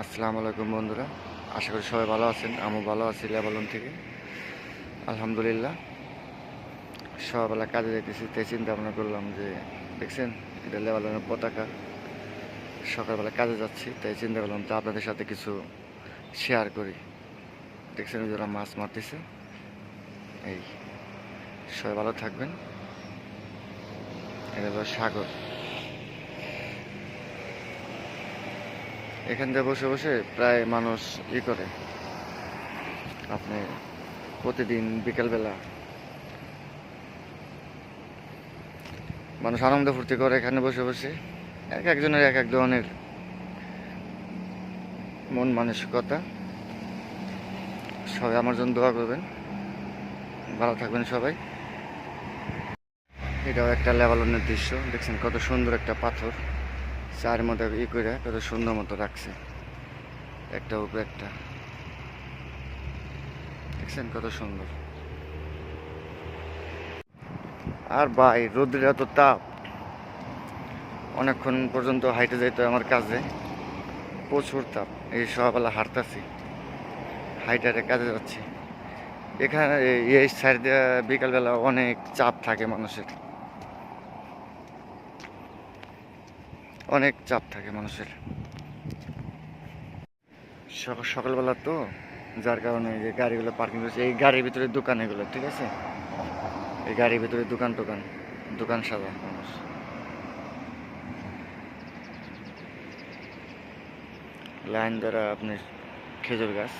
আসসালামু আলাইকুম বন্ধুরা। আশা করি সবাই ভালো আছেন আমি ভালো আছি লেবালন থেকে। আলহামদুলিল্লাহ, সকালবেলা কাজে যেতেছি তাই চিন্তা ভাবনা করলাম যে, দেখছেন, এটা লেবালনের পতাকা। সকালবেলা কাজে যাচ্ছি, তাই চিন্তা করলাম যে আপনাদের সাথে কিছু শেয়ার করি। দেখছেন যারা মাছ মারতেছে। এই, সবাই ভালো থাকবেন। এটা হলো সাগর। এখান থেকে বসে বসে প্রায় মানুষ ই করে। আপনি প্রতিদিন বিকালবেলা মানুষ আনন্দ ফুর্তি করে এখানে বসে বসে। এক একজনের এক এক ধরনের মন মানসিকতা। সবাই আমার জন্য দোয়া করবেন। ভালো থাকবেন সবাই। এটাও একটা লেবালনের দৃশ্য। দেখছেন কত সুন্দর একটা পাথর। চার মধ্যে ই করে কত সুন্দর মতো রাখছে। একটা উপরে একটা। দেখছেন কত সুন্দর। আর ভাই, রোদ্রের এত তাপ। অনেকক্ষণ পর্যন্ত হাইটে যেতে আমার কাজে। প্রচুর তাপ। এই সকালবেলা হাঁটতেছি। হাইটারে কাজে যাচ্ছি। এখানে এই- সাইড বিকালবেলা অনেক চাপ থাকে মানুষের। অনেক চাপ থাকে মানুষের। সকাল সকালবেলা তো, যার কারণে এই যে গাড়িগুলো পার্কিং করছে, এই গাড়ির ভিতরে দোকান এগুলো, ঠিক আছে? এই গাড়ির ভিতরে দোকান টোকান, দোকান সাজা মানুষ। লাইন দ্বারা আপনি খেজুর গাছ